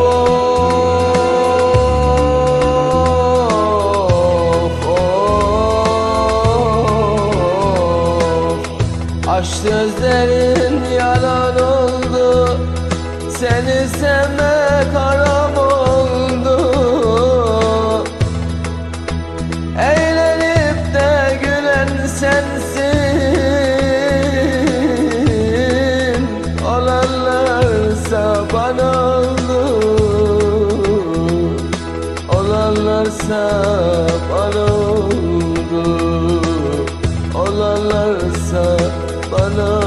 Of of Aşk sözlerin yalan oldu. Seni sevmek haram oldu. Eğlenip de gülen sensin. Olanlarsa bana Bana oldu Olanlarsa bana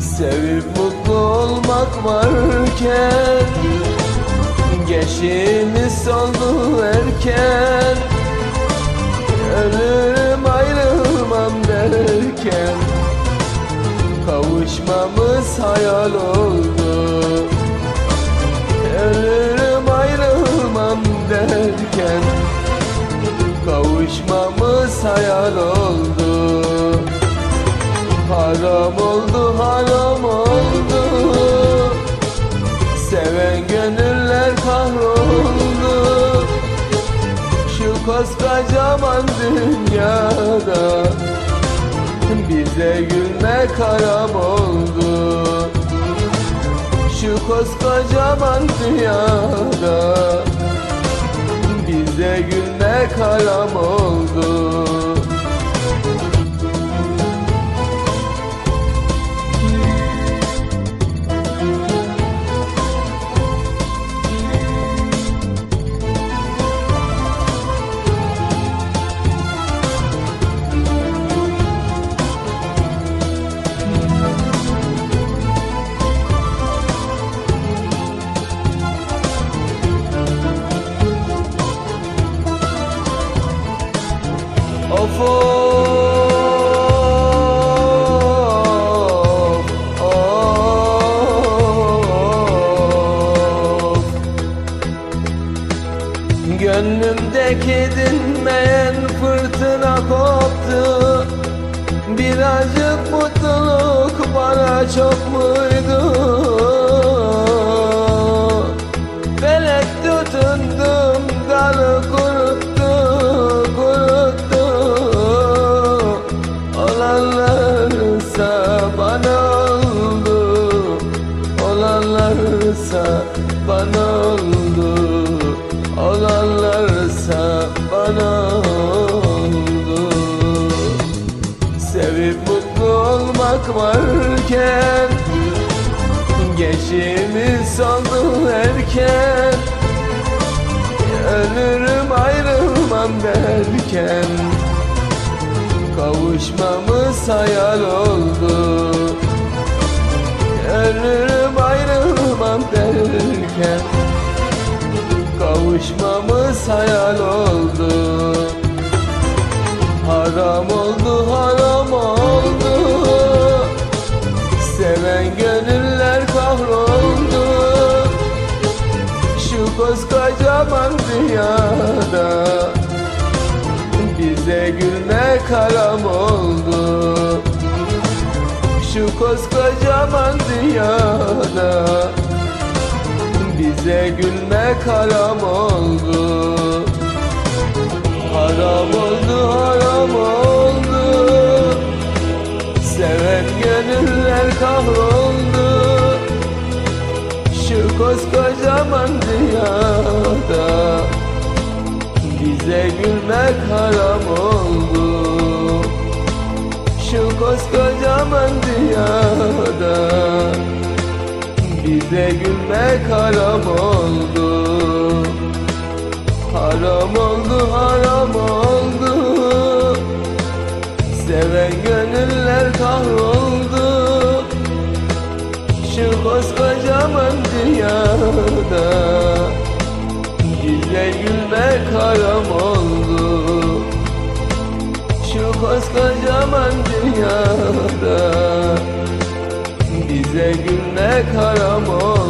Sevip mutlu olmak varken Geçimiz oldu erken Kavuşmamız hayal oldu. Ölürüm ayrılmam derken Kavuşmamız hayal oldu. Haram oldu, haram oldu. Seven gönüller kahroldu. Şu koskocaman dünyada Bize gülmek haram oldu. Şu koskocaman dünyada Bize gülmek haram oldu Gönlümdeki dinmeyen fırtına koptu. Birazcık mutluluk bana çok muydu bana oldu Olanlarsa bana oldu. Sevip mutlu olmak varken Geçimiz oldu erken. Ölürüm ayrılmam derken Kavuşmamız hayal oldu hayal oldu. Haram oldu haram oldu. Seven gönüller kahroldu. Şu koskocaman dünyada Bize gülmek haram oldu. Şu koskocaman dünyada Bize gülmek haram oldu. Haram oldu, haram oldu. Seven gönüller kahroldu. Şu koskocaman dünyada Bize gülmek haram oldu. Şu koskocaman dünyada Bize gülmek haram oldu. Haram oldu, haram oldu. Seven gönüller kahroldu. Şu koskocaman dünyada Bize gülmek haram oldu. Şu koskocaman dünyada Bize gülmek haram oldu